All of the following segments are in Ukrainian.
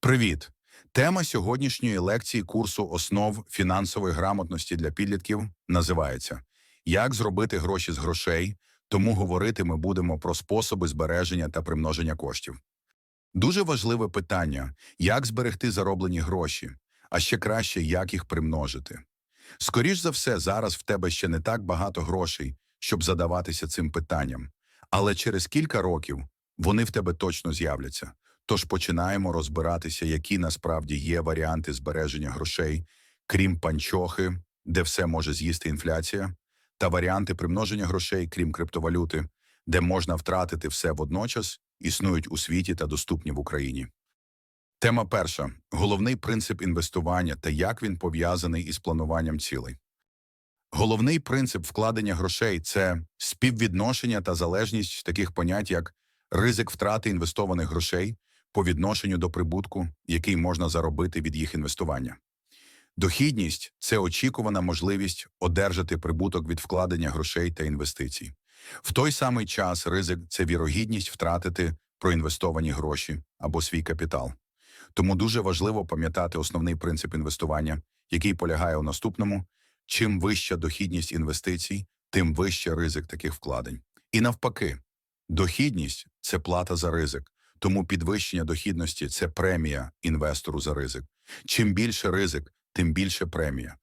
Привіт! Тема сьогоднішньої лекції курсу основ фінансової грамотності для підлітків називається Як зробити гроші з грошей. Тому говорити ми будемо про способи збереження та примноження коштів. Дуже важливе питання: як зберегти зароблені гроші, а ще краще, як їх примножити. Скоріш за все, зараз в тебе ще не так багато грошей, щоб задаватися цим питанням, але через кілька років вони в тебе точно з'являться. Тож починаємо розбиратися, які насправді є варіанти збереження грошей, крім панчохи, де все може з'їсти інфляція, та варіанти примноження грошей, крім криптовалюти, де можна втратити все водночас, існують у світі та доступні в Україні. Тема перша головний принцип інвестування та як він пов'язаний із плануванням цілей. Головний принцип вкладення грошей це співвідношення та залежність таких понять, як ризик втрати інвестованих грошей по відношенню до прибутку, який можна заробити від їх інвестування. Дохідність це очікувана можливість одержати прибуток від вкладення грошей та інвестицій. В той самий час ризик це вірогідність втратити проінвестовані гроші або свій капітал. Тому дуже важливо пам'ятати основний принцип інвестування, який полягає у наступному: чим вища дохідність інвестицій, тим вищий ризик таких вкладень. І навпаки, дохідність це плата за ризик, тому підвищення дохідності це премія інвестору за ризик. Чим більше ризик, тим більше премія.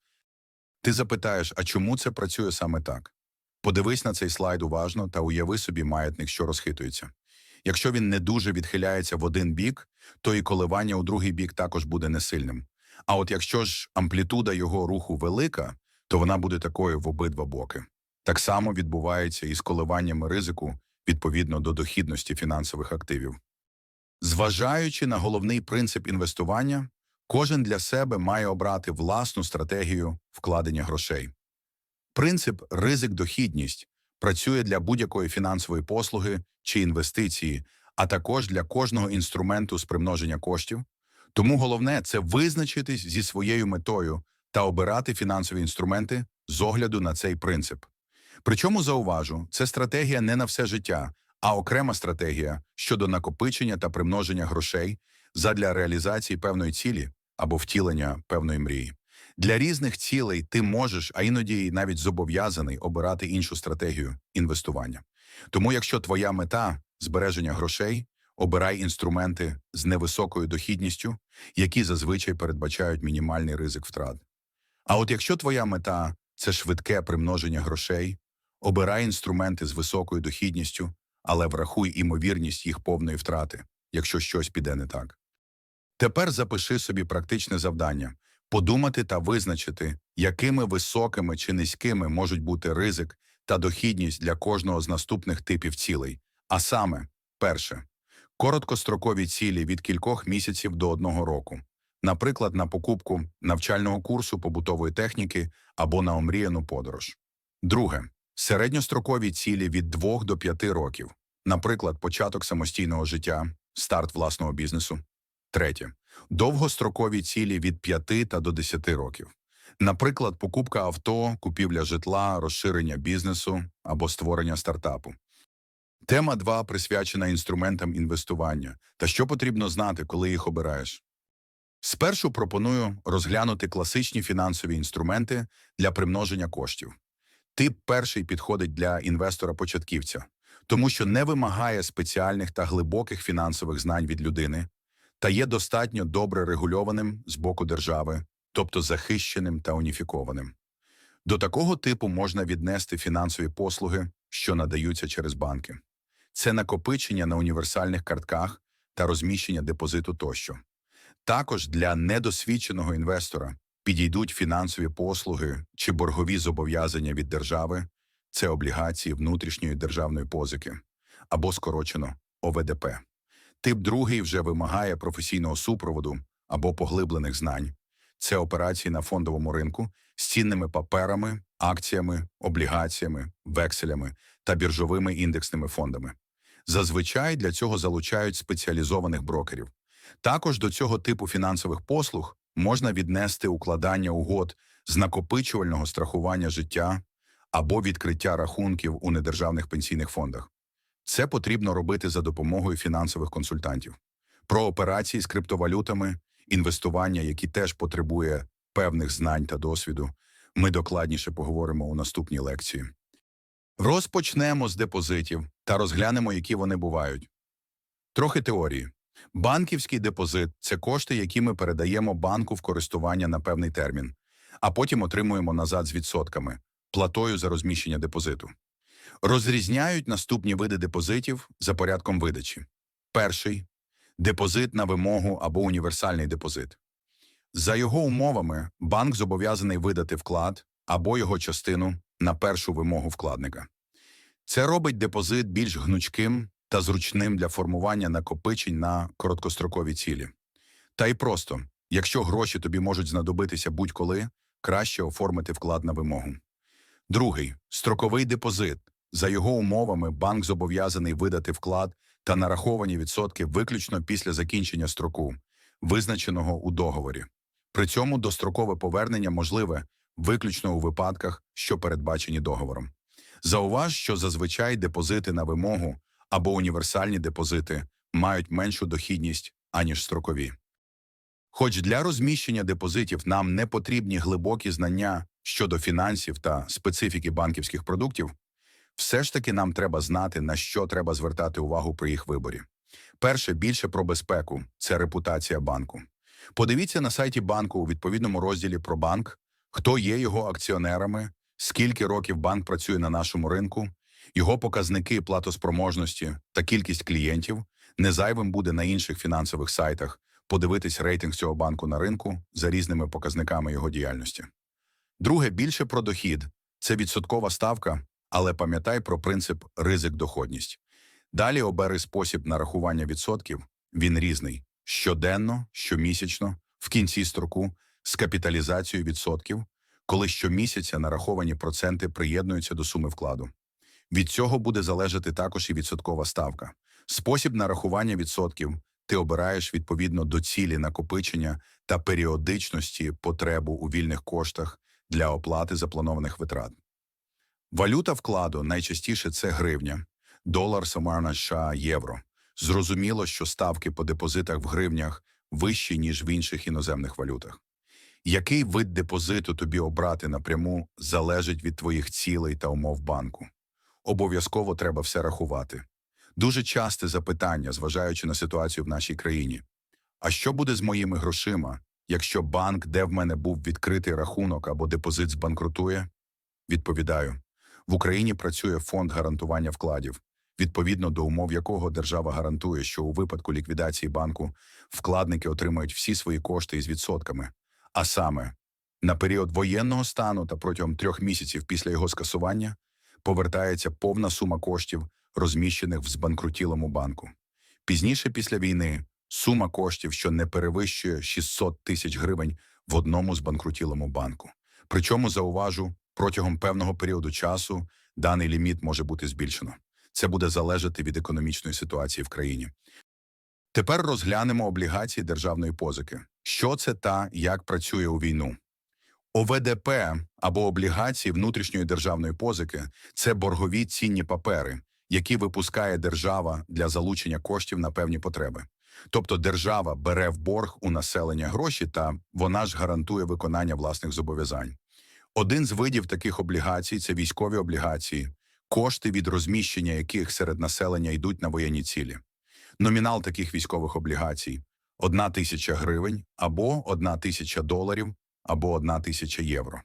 Ти запитаєш, а чому це працює саме так? Подивись на цей слайд уважно та уяви собі маятник, що розхитується. Якщо він не дуже відхиляється в один бік, то і коливання у другий бік також буде несильним. А от якщо ж амплітуда його руху велика, то вона буде такою в обидва боки. Так само відбувається і з коливаннями ризику відповідно до дохідності фінансових активів. Зважаючи на головний принцип інвестування, кожен для себе має обрати власну стратегію вкладення грошей. Принцип ризик-дохідність працює для будь-якої фінансової послуги чи інвестиції, а також для кожного інструменту з примноження коштів. Тому головне це визначитись зі своєю метою та обирати фінансові інструменти з огляду на цей принцип. Причому зауважу, це стратегія не на все життя, а окрема стратегія щодо накопичення та примноження грошей задля реалізації певної цілі або втілення певної мрії. Для різних цілей ти можеш, а іноді навіть зобов'язаний обирати іншу стратегію інвестування. Тому, якщо твоя мета збереження грошей, обирай інструменти з невисокою дохідністю, які зазвичай передбачають мінімальний ризик втрат. А от якщо твоя мета це швидке примноження грошей, обирай інструменти з високою дохідністю, але врахуй імовірність їх повної втрати, якщо щось піде не так. Тепер запиши собі практичне завдання подумати та визначити, якими високими чи низькими можуть бути ризик та дохідність для кожного з наступних типів цілей. А саме, перше, короткострокові цілі від кількох місяців до одного року, наприклад, на покупку навчального курсу побутової техніки або на омріяну подорож. Друге, середньострокові цілі від 2 до 5 років, наприклад, початок самостійного життя, старт власного бізнесу. Третє. Довгострокові цілі від 5 та до 10 років. Наприклад, покупка авто, купівля житла, розширення бізнесу або створення стартапу. Тема 2 присвячена інструментам інвестування та що потрібно знати, коли їх обираєш. Спершу пропоную розглянути класичні фінансові інструменти для примноження коштів. Тип перший підходить для інвестора-початківця, тому що не вимагає спеціальних та глибоких фінансових знань від людини та є достатньо добре регульованим з боку держави, тобто захищеним та уніфікованим. До такого типу можна віднести фінансові послуги, що надаються через банки. Це накопичення на універсальних картках та розміщення депозиту тощо. Також для недосвідченого інвестора підійдуть фінансові послуги чи боргові зобов'язання від держави, це облігації внутрішньої державної позики або скорочено ОВДП. Тип другий вже вимагає професійного супроводу або поглиблених знань. Це операції на фондовому ринку з цінними паперами, акціями, облігаціями, векселями та біржовими індексними фондами. Зазвичай для цього залучають спеціалізованих брокерів. Також до цього типу фінансових послуг можна віднести укладання угод з накопичувального страхування життя або відкриття рахунків у недержавних пенсійних фондах. Це потрібно робити за допомогою фінансових консультантів. Про операції з криптовалютами, інвестування, які теж потребує певних знань та досвіду, ми докладніше поговоримо у наступній лекції. Розпочнемо з депозитів та розглянемо, які вони бувають. Трохи теорії. Банківський депозит це кошти, які ми передаємо банку в користування на певний термін, а потім отримуємо назад з відсотками, платою за розміщення депозиту. Розрізняють наступні види депозитів за порядком видачі. Перший депозит на вимогу або універсальний депозит. За його умовами, банк зобов'язаний видати вклад або його частину на першу вимогу вкладника. Це робить депозит більш гнучким та зручним для формування накопичень на короткострокові цілі. Та й просто, якщо гроші тобі можуть знадобитися будь-коли, краще оформити вклад на вимогу. Другий строковий депозит. За його умовами, банк зобов'язаний видати вклад та нараховані відсотки виключно після закінчення строку, визначеного у договорі. При цьому дострокове повернення можливе виключно у випадках, що передбачені договором. Зауваж, що зазвичай депозити на вимогу або універсальні депозити мають меншу дохідність, аніж строкові. Хоч для розміщення депозитів нам не потрібні глибокі знання щодо фінансів та специфіки банківських продуктів, все ж таки нам треба знати, на що треба звертати увагу при їх виборі. Перше, більше про безпеку це репутація банку. Подивіться на сайті банку у відповідному розділі про банк, хто є його акціонерами, скільки років банк працює на нашому ринку, його показники платоспроможності та кількість клієнтів не зайвим буде на інших фінансових сайтах подивитись рейтинг цього банку на ринку за різними показниками його діяльності. Друге, більше про дохід це відсоткова ставка, але пам'ятай про принцип ризик-доходність. Далі обери спосіб нарахування відсотків, він різний щоденно, щомісячно, в кінці строку, з капіталізацією відсотків, коли щомісяця нараховані проценти приєднуються до суми вкладу. Від цього буде залежати також і відсоткова ставка. Спосіб нарахування відсотків ти обираєш відповідно до цілі накопичення та періодичності потребу у вільних коштах для оплати запланованих витрат. Валюта вкладу найчастіше це гривня, долар, Самарна США, євро. Зрозуміло, що ставки по депозитах в гривнях вищі, ніж в інших іноземних валютах. Який вид депозиту тобі обрати напряму залежить від твоїх цілей та умов банку. Обов'язково треба все рахувати. Дуже часте запитання, зважаючи на ситуацію в нашій країні. А що буде з моїми грошима, якщо банк, де в мене був відкритий рахунок або депозит збанкрутує? Відповідаю, в Україні працює фонд гарантування вкладів, відповідно до умов якого держава гарантує, що у випадку ліквідації банку вкладники отримають всі свої кошти із відсотками, а саме на період воєнного стану та протягом трьох місяців після його скасування повертається повна сума коштів, розміщених в збанкрутілому банку. Пізніше після війни сума коштів, що не перевищує 600 тисяч гривень в одному збанкрутілому банку. Причому зауважу, протягом певного періоду часу даний ліміт може бути збільшено. Це буде залежати від економічної ситуації в країні. Тепер розглянемо облігації державної позики. Що це та як працює у війну? ОВДП або облігації внутрішньої державної позики це боргові цінні папери, які випускає держава для залучення коштів на певні потреби. Тобто держава бере в борг у населення гроші та вона ж гарантує виконання власних зобов'язань. Один з видів таких облігацій це військові облігації, кошти від розміщення яких серед населення йдуть на воєнні цілі. Номінал таких військових облігацій – одна тисяча гривень або одна тисяча доларів або одна тисяча євро.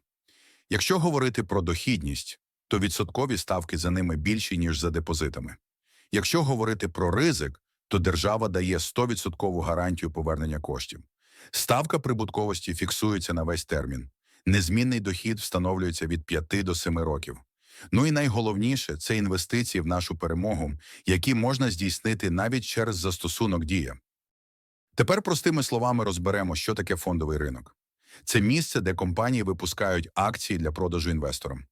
Якщо говорити про дохідність, то відсоткові ставки за ними більші, ніж за депозитами. Якщо говорити про ризик, то держава дає 100% гарантію повернення коштів. Ставка прибутковості фіксується на весь термін. Незмінний дохід встановлюється від 5 до 7 років. Ну і найголовніше це інвестиції в нашу перемогу, які можна здійснити навіть через застосунок дія. Тепер простими словами розберемо, що таке фондовий ринок. Це місце, де компанії випускають акції для продажу інвесторам.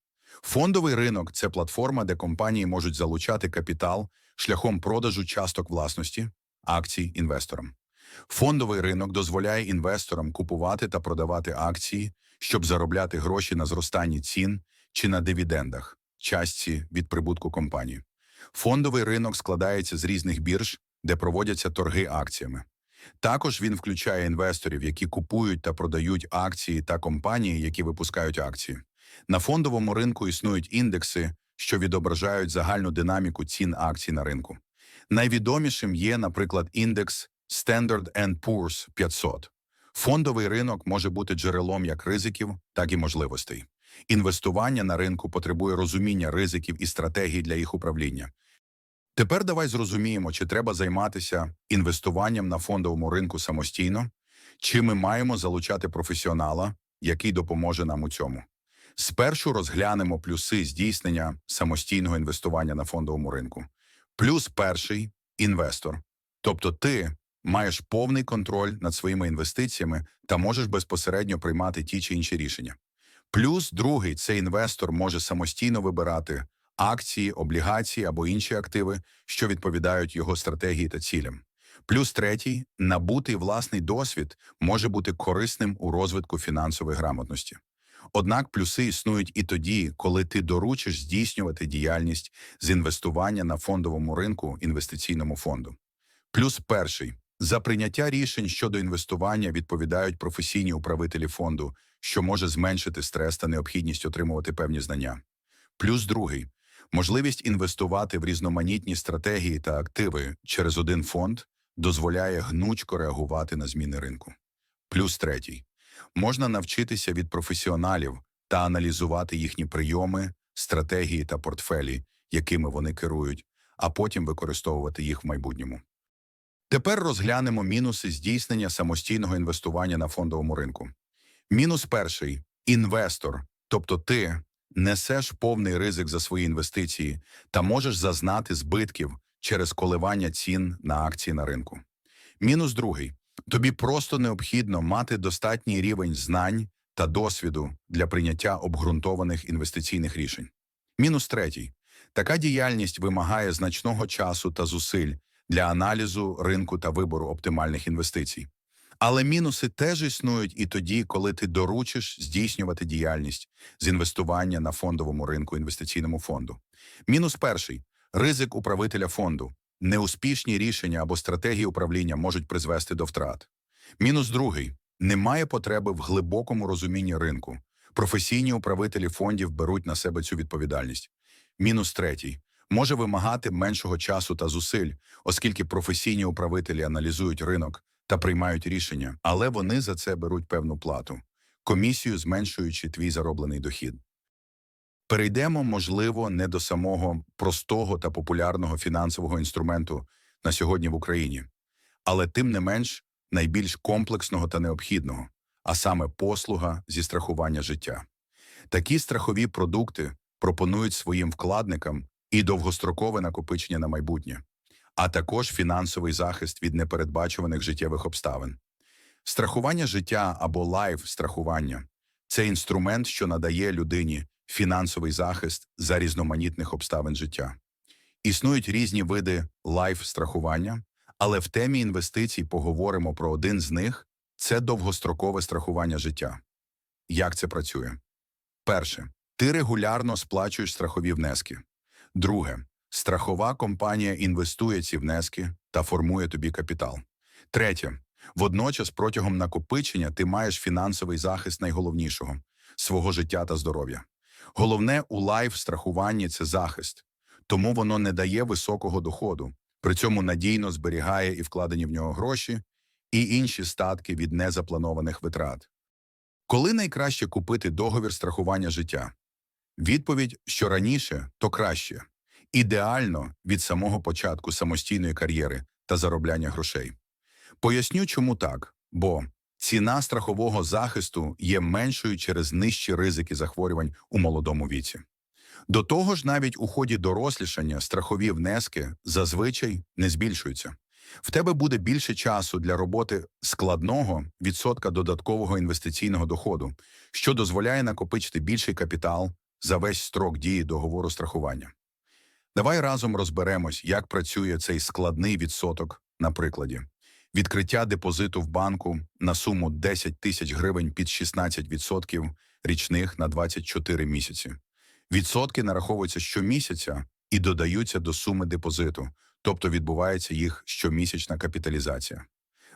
Фондовий ринок це платформа, де компанії можуть залучати капітал шляхом продажу часток власності, акцій інвесторам. Фондовий ринок дозволяє інвесторам купувати та продавати акції, щоб заробляти гроші на зростанні цін чи на дивідендах, частці від прибутку компанії. Фондовий ринок складається з різних бірж, де проводяться торги акціями. Також він включає інвесторів, які купують та продають акції та компанії, які випускають акції. На фондовому ринку існують індекси, що відображають загальну динаміку цін акцій на ринку. Найвідомішим є, наприклад, індекс Standard Poor's 500. Фондовий ринок може бути джерелом як ризиків, так і можливостей. Інвестування на ринку потребує розуміння ризиків і стратегій для їх управління. Тепер давай зрозуміємо, чи треба займатися інвестуванням на фондовому ринку самостійно, чи ми маємо залучати професіонала, який допоможе нам у цьому. Спершу розглянемо плюси здійснення самостійного інвестування на фондовому ринку. Плюс перший інвестор. Тобто ти маєш повний контроль над своїми інвестиціями та можеш безпосередньо приймати ті чи інші рішення. Плюс другий цей інвестор може самостійно вибирати акції, облігації або інші активи, що відповідають його стратегії та цілям. Плюс третій набутий власний досвід може бути корисним у розвитку фінансової грамотності. Однак плюси існують і тоді, коли ти доручиш здійснювати діяльність з інвестування на фондовому ринку інвестиційному фонду. Плюс перший за прийняття рішень щодо інвестування відповідають професійні управителі фонду, що може зменшити стрес та необхідність отримувати певні знання. Плюс другий можливість інвестувати в різноманітні стратегії та активи через один фонд дозволяє гнучко реагувати на зміни ринку. Плюс третій можна навчитися від професіоналів та аналізувати їхні прийоми, стратегії та портфелі, якими вони керують, а потім використовувати їх в майбутньому. Тепер розглянемо мінуси здійснення самостійного інвестування на фондовому ринку. Мінус перший інвестор, тобто ти несеш повний ризик за свої інвестиції та можеш зазнати збитків через коливання цін на акції на ринку. Мінус другий тобі просто необхідно мати достатній рівень знань та досвіду для прийняття обґрунтованих інвестиційних рішень. Мінус третій така діяльність вимагає значного часу та зусиль для аналізу ринку та вибору оптимальних інвестицій. Але мінуси теж існують і тоді, коли ти доручиш здійснювати діяльність з інвестування на фондовому ринку інвестиційному фонду. Мінус перший ризик управителя фонду. Неуспішні рішення або стратегії управління можуть призвести до втрат. Мінус другий немає потреби в глибокому розумінні ринку. Професійні управителі фондів беруть на себе цю відповідальність. Мінус третій може вимагати меншого часу та зусиль, оскільки професійні управителі аналізують ринок та приймають рішення, але вони за це беруть певну плату, комісію зменшуючи твій зароблений дохід. Перейдемо, можливо, не до самого простого та популярного фінансового інструменту на сьогодні в Україні, але тим не менш найбільш комплексного та необхідного, а саме послуга зі страхування життя. Такі страхові продукти пропонують своїм вкладникам і довгострокове накопичення на майбутнє, а також фінансовий захист від непередбачуваних життєвих обставин. Страхування життя або лайф-страхування це інструмент, що надає людині фінансовий захист за різноманітних обставин життя. Існують різні види лайф-страхування, але в темі інвестицій поговоримо про один з них це довгострокове страхування життя. Як це працює? Перше, ти регулярно сплачуєш страхові внески. Друге, страхова компанія інвестує ці внески та формує тобі капітал. Третє, водночас протягом накопичення ти маєш фінансовий захист найголовнішого свого життя та здоров'я. Головне у лайф-страхуванні це захист, тому воно не дає високого доходу, при цьому надійно зберігає і вкладені в нього гроші, і інші статки від незапланованих витрат. Коли найкраще купити договір страхування життя? Відповідь, що раніше, то краще. Ідеально від самого початку самостійної кар'єри та заробляння грошей. Поясню, чому так, бо ціна страхового захисту є меншою через нижчі ризики захворювань у молодому віці. До того ж, навіть у ході дорослішання страхові внески зазвичай не збільшуються. В тебе буде більше часу для роботи складного відсотка додаткового інвестиційного доходу, що дозволяє накопичити більший капітал за весь строк дії договору страхування. Давай разом розберемось, як працює цей складний відсоток на прикладі. Відкриття депозиту в банку на суму 10 тисяч гривень під 16% річних на 24 місяці. Відсотки нараховуються щомісяця і додаються до суми депозиту, тобто відбувається їх щомісячна капіталізація.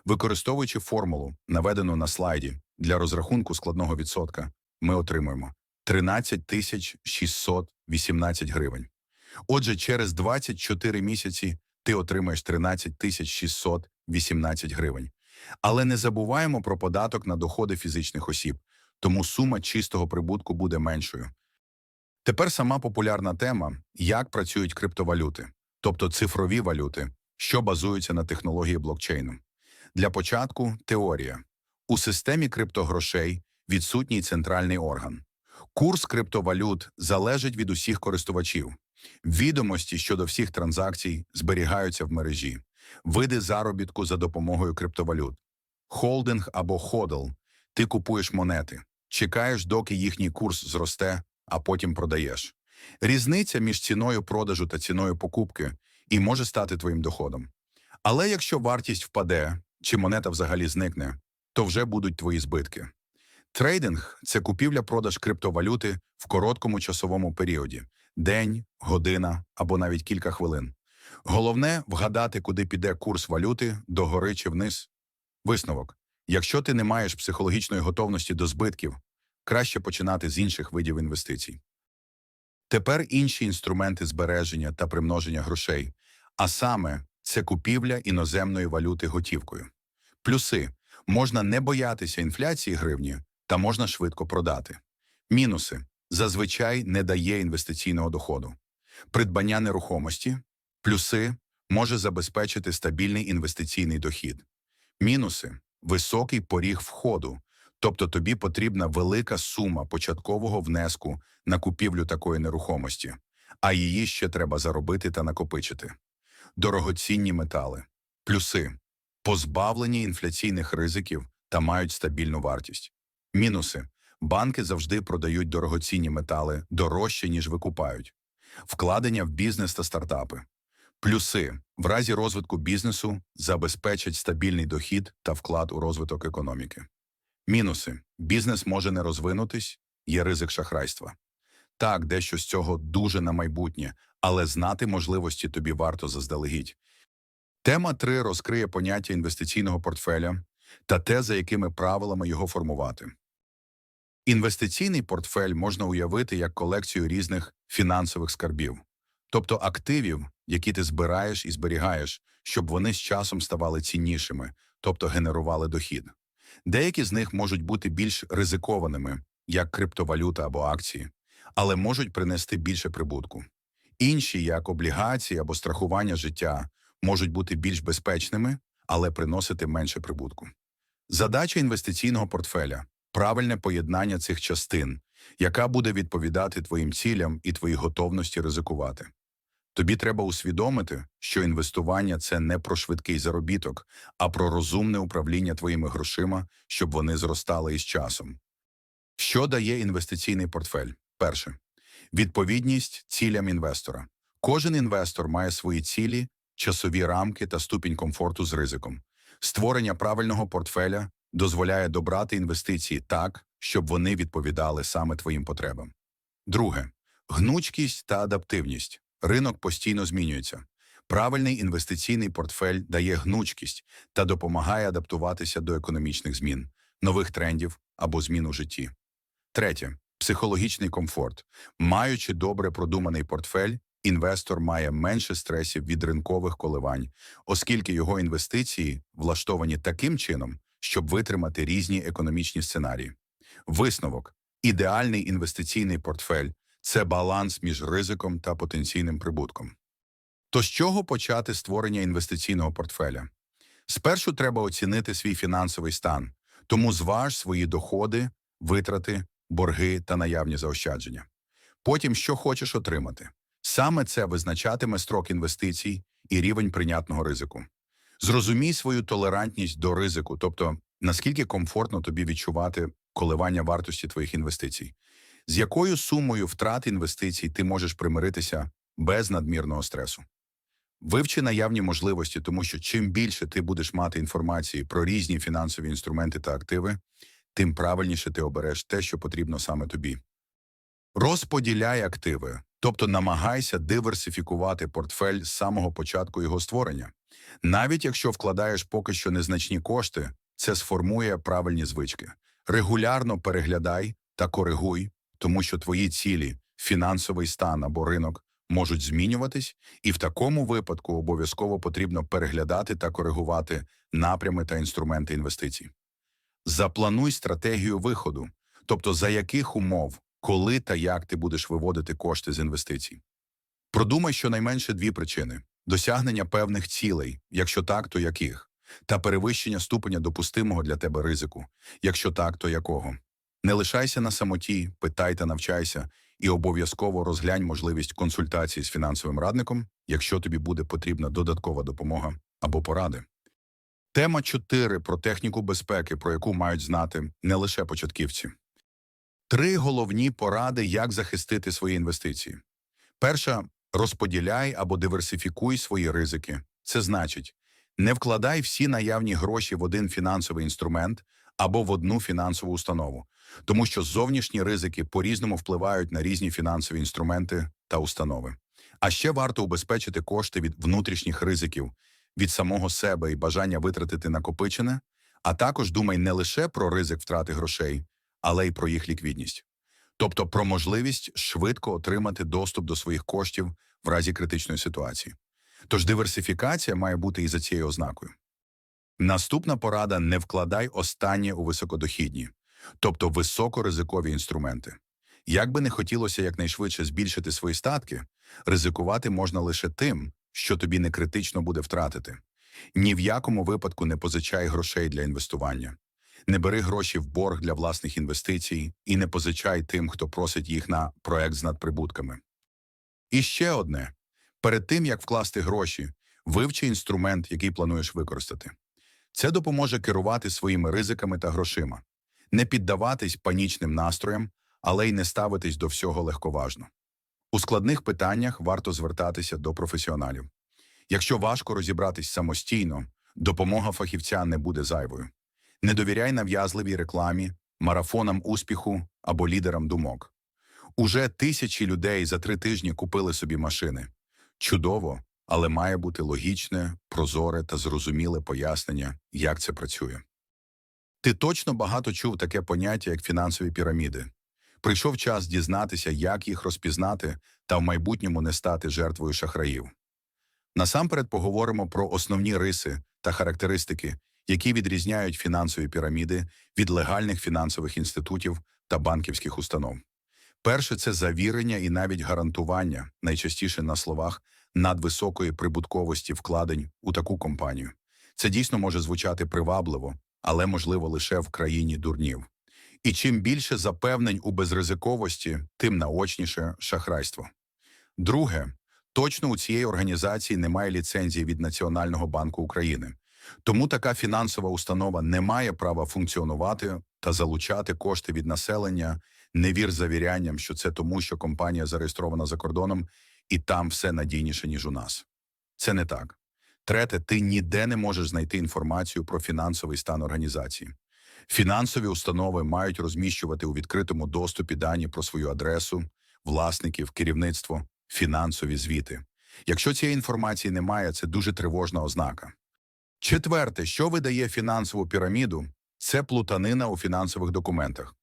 Використовуючи формулу, наведену на слайді для розрахунку складного відсотка, ми отримуємо 13 тисяч 618 гривень. Отже, через 24 місяці ти отримаєш 13 тисяч 618 гривень. Але не забуваємо про податок на доходи фізичних осіб, тому сума чистого прибутку буде меншою. Тепер сама популярна тема, як працюють криптовалюти, тобто цифрові валюти, що базуються на технології блокчейну. Для початку теорія. У системі криптогрошей відсутній центральний орган. Курс криптовалют залежить від усіх користувачів. Відомості щодо всіх транзакцій зберігаються в мережі. Види заробітку за допомогою криптовалют. Холдинг або ходл. Ти купуєш монети, чекаєш, доки їхній курс зросте, а потім продаєш. Різниця між ціною продажу та ціною покупки і може стати твоїм доходом. Але якщо вартість впаде чи монета взагалі зникне, то вже будуть твої збитки. Трейдинг це купівля-продаж криптовалюти в короткому часовому періоді день, година або навіть кілька хвилин. Головне вгадати, куди піде курс валюти догори чи вниз. Висновок: якщо ти не маєш психологічної готовності до збитків, краще починати з інших видів інвестицій. Тепер інші інструменти збереження та примноження грошей, а саме це купівля іноземної валюти готівкою. Плюси можна не боятися інфляції гривні та можна швидко продати. Мінуси зазвичай не дає інвестиційного доходу. Придбання нерухомості, плюси може забезпечити стабільний інвестиційний дохід. Мінуси високий поріг входу, тобто тобі потрібна велика сума початкового внеску на купівлю такої нерухомості, а її ще треба заробити та накопичити. Дорогоцінні метали, плюси позбавлені інфляційних ризиків та мають стабільну вартість. Мінуси банки завжди продають дорогоцінні метали дорожче, ніж викупають. Вкладення в бізнес та стартапи. Плюси в разі розвитку бізнесу забезпечать стабільний дохід та вклад у розвиток економіки. Мінуси бізнес може не розвинутись, є ризик шахрайства. Так, дещо з цього дуже на майбутнє, але знати можливості тобі варто заздалегідь. Тема 3 розкриє поняття інвестиційного портфеля та те, за якими правилами його формувати. Інвестиційний портфель можна уявити як колекцію різних фінансових скарбів, тобто активів, які ти збираєш і зберігаєш, щоб вони з часом ставали ціннішими, тобто генерували дохід. Деякі з них можуть бути більш ризикованими, як криптовалюта або акції, але можуть принести більше прибутку. Інші, як облігації або страхування життя, можуть бути більш безпечними, але приносити менше прибутку. Задача інвестиційного портфеля правильне поєднання цих частин, яка буде відповідати твоїм цілям і твоїй готовності ризикувати. Тобі треба усвідомити, що інвестування це не про швидкий заробіток, а про розумне управління твоїми грошима, щоб вони зростали із часом. Що дає інвестиційний портфель? Перше відповідність цілям інвестора. Кожен інвестор має свої цілі, часові рамки та ступінь комфорту з ризиком. Створення правильного портфеля дозволяє добрати інвестиції так, щоб вони відповідали саме твоїм потребам. Друге гнучкість та адаптивність. Ринок постійно змінюється. Правильний інвестиційний портфель дає гнучкість та допомагає адаптуватися до економічних змін, нових трендів або змін у житті. Третє психологічний комфорт. Маючи добре продуманий портфель, інвестор має менше стресів від ринкових коливань, оскільки його інвестиції влаштовані таким чином, щоб витримати різні економічні сценарії. Висновок ідеальний інвестиційний портфель це баланс між ризиком та потенційним прибутком. То з чого почати створення інвестиційного портфеля? Спершу треба оцінити свій фінансовий стан, тому зваж свої доходи, витрати, борги та наявні заощадження. Потім, що хочеш отримати. Саме це визначатиме строк інвестицій і рівень прийнятного ризику. Зрозумій свою толерантність до ризику, тобто наскільки комфортно тобі відчувати коливання вартості твоїх інвестицій, з якою сумою втрат інвестицій ти можеш примиритися без надмірного стресу. Вивчи наявні можливості, тому що чим більше ти будеш мати інформації про різні фінансові інструменти та активи, тим правильніше ти обереш те, що потрібно саме тобі. Розподіляй активи. Тобто намагайся диверсифікувати портфель з самого початку його створення. Навіть якщо вкладаєш поки що незначні кошти, це сформує правильні звички. Регулярно переглядай та коригуй, тому що твої цілі, фінансовий стан або ринок можуть змінюватись, і в такому випадку обов'язково потрібно переглядати та коригувати напрями та інструменти інвестицій. Заплануй стратегію виходу, тобто за яких умов, коли та як ти будеш виводити кошти з інвестицій. Продумай щонайменше дві причини: досягнення певних цілей, якщо так, то яких, та перевищення ступеня допустимого для тебе ризику, якщо так, то якого. Не лишайся на самоті, питай та навчайся, і обов'язково розглянь можливість консультації з фінансовим радником, якщо тобі буде потрібна додаткова допомога або поради. Тема 4 про техніку безпеки, про яку мають знати не лише початківці. Три головні поради, як захистити свої інвестиції. Перша розподіляй або диверсифікуй свої ризики. Це значить, не вкладай всі наявні гроші в один фінансовий інструмент або в одну фінансову установу, тому що зовнішні ризики по-різному впливають на різні фінансові інструменти та установи. А ще варто убезпечити кошти від внутрішніх ризиків, від самого себе і бажання витратити накопичене, а також думай не лише про ризик втрати грошей, але й про їх ліквідність. Тобто про можливість швидко отримати доступ до своїх коштів в разі критичної ситуації. Тож диверсифікація має бути і за цією ознакою. Наступна порада не вкладай останнє у високодохідні, тобто високоризикові інструменти. Як би не хотілося якнайшвидше збільшити свої статки, ризикувати можна лише тим, що тобі не критично буде втратити. Ні в якому випадку не позичай грошей для інвестування. Не бери гроші в борг для власних інвестицій і не позичай тим, хто просить їх на проект з надприбутками. І ще одне: перед тим як вкласти гроші, вивчи інструмент, який плануєш використати. Це допоможе керувати своїми ризиками та грошима, не піддаватись панічним настроям, але й не ставитись до всього легковажно. У складних питаннях варто звертатися до професіоналів. Якщо важко розібратись самостійно, допомога фахівця не буде зайвою. Не довіряй нав'язливій рекламі, марафонам успіху або лідерам думок. Уже тисячі людей за три тижні купили собі машини. Чудово, але має бути логічне, прозоре та зрозуміле пояснення, як це працює. Ти точно багато чув таке поняття, як фінансові піраміди. Прийшов час дізнатися, як їх розпізнати та в майбутньому не стати жертвою шахраїв. Насамперед поговоримо про основні риси та характеристики, які відрізняють фінансові піраміди від легальних фінансових інститутів та банківських установ. Перше це завірення і навіть гарантування, найчастіше на словах, надвисокої прибутковості вкладень у таку компанію. Це дійсно може звучати привабливо, але можливо лише в країні дурнів. І чим більше запевнень у безризиковості, тим наочніше шахрайство. Друге, точно у цієї організації немає ліцензії від Національного банку України. Тому така фінансова установа не має права функціонувати та залучати кошти від населення, не вір завірянням, що це тому, що компанія зареєстрована за кордоном і там все надійніше, ніж у нас. Це не так. Третє, ти ніде не можеш знайти інформацію про фінансовий стан організації. Фінансові установи мають розміщувати у відкритому доступі дані про свою адресу, власників, керівництво, фінансові звіти. Якщо цієї інформації немає, це дуже тривожна ознака. Четверте, що видає фінансову піраміду, це плутанина у фінансових документах.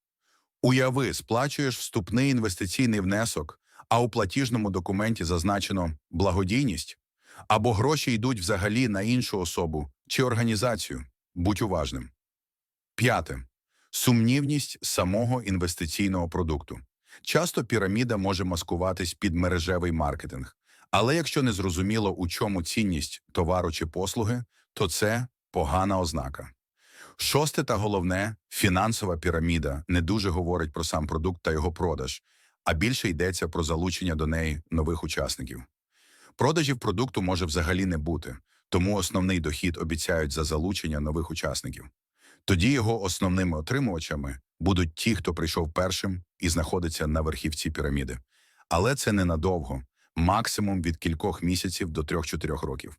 Уяви, сплачуєш вступний інвестиційний внесок, а у платіжному документі зазначено благодійність, або гроші йдуть взагалі на іншу особу чи організацію. Будь уважним. П'яте. Сумнівність самого інвестиційного продукту. Часто піраміда може маскуватись під мережевий маркетинг, але якщо не зрозуміло, у чому цінність товару чи послуги, то це погана ознака. Шосте та головне, фінансова піраміда не дуже говорить про сам продукт та його продаж, а більше йдеться про залучення до неї нових учасників. Продажів продукту може взагалі не бути, тому основний дохід обіцяють за залучення нових учасників. Тоді його основними отримувачами будуть ті, хто прийшов першим і знаходиться на верхівці піраміди. Але це ненадовго, максимум від кількох місяців до 3-4 років.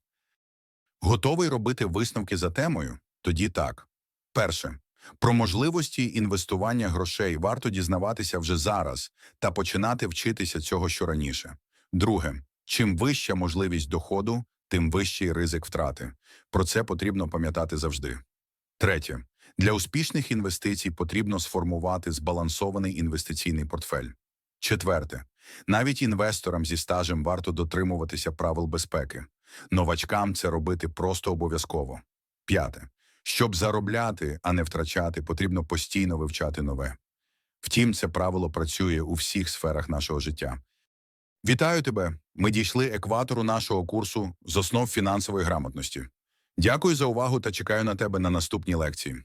Готовий робити висновки за темою? Тоді так. Перше. Про можливості інвестування грошей варто дізнаватися вже зараз та починати вчитися цього щораніше. Друге, чим вища можливість доходу, тим вищий ризик втрати. Про це потрібно пам'ятати завжди. Третє. Для успішних інвестицій потрібно сформувати збалансований інвестиційний портфель. Четверте. Навіть інвесторам зі стажем варто дотримуватися правил безпеки. Новачкам це робити просто обов'язково. П'яте. Щоб заробляти, а не втрачати, потрібно постійно вивчати нове. Втім, це правило працює у всіх сферах нашого життя. Вітаю тебе! Ми дійшли екватору нашого курсу з основ фінансової грамотності. Дякую за увагу та чекаю на тебе на наступній лекції.